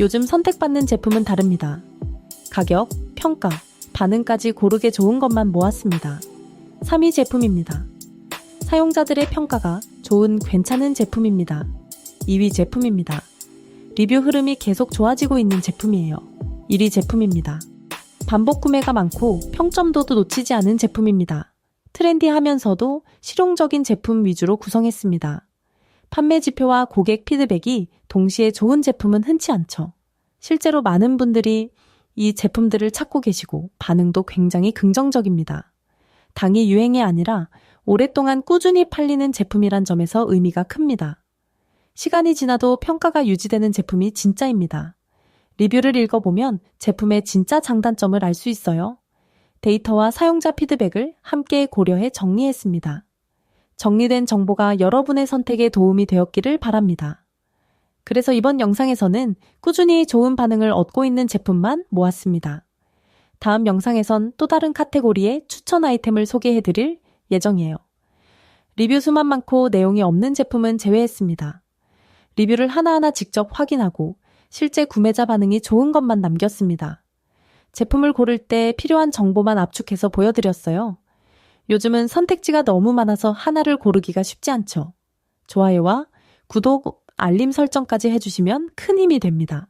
요즘 선택받는 제품은 다릅니다. 가격, 평가, 반응까지 고르게 좋은 것만 모았습니다. 3위 제품입니다. 사용자들의 평가가 좋은 괜찮은 제품입니다. 2위 제품입니다. 리뷰 흐름이 계속 좋아지고 있는 제품이에요. 1위 제품입니다. 반복 구매가 많고 평점도도 놓치지 않은 제품입니다. 트렌디하면서도 실용적인 제품 위주로 구성했습니다. 판매 지표와 고객 피드백이 동시에 좋은 제품은 흔치 않죠. 실제로 많은 분들이 이 제품들을 찾고 계시고 반응도 굉장히 긍정적입니다. 당이 유행이 아니라 오랫동안 꾸준히 팔리는 제품이란 점에서 의미가 큽니다. 시간이 지나도 평가가 유지되는 제품이 진짜입니다. 리뷰를 읽어보면 제품의 진짜 장단점을 알 수 있어요. 데이터와 사용자 피드백을 함께 고려해 정리했습니다. 정리된 정보가 여러분의 선택에 도움이 되었기를 바랍니다. 그래서 이번 영상에서는 꾸준히 좋은 반응을 얻고 있는 제품만 모았습니다. 다음 영상에선 또 다른 카테고리의 추천 아이템을 소개해 드릴 예정이에요. 리뷰 수만 많고 내용이 없는 제품은 제외했습니다. 리뷰를 하나하나 직접 확인하고 실제 구매자 반응이 좋은 것만 남겼습니다. 제품을 고를 때 필요한 정보만 압축해서 보여드렸어요. 요즘은 선택지가 너무 많아서 하나를 고르기가 쉽지 않죠. 좋아요와 구독, 알림 설정까지 해주시면 큰 힘이 됩니다.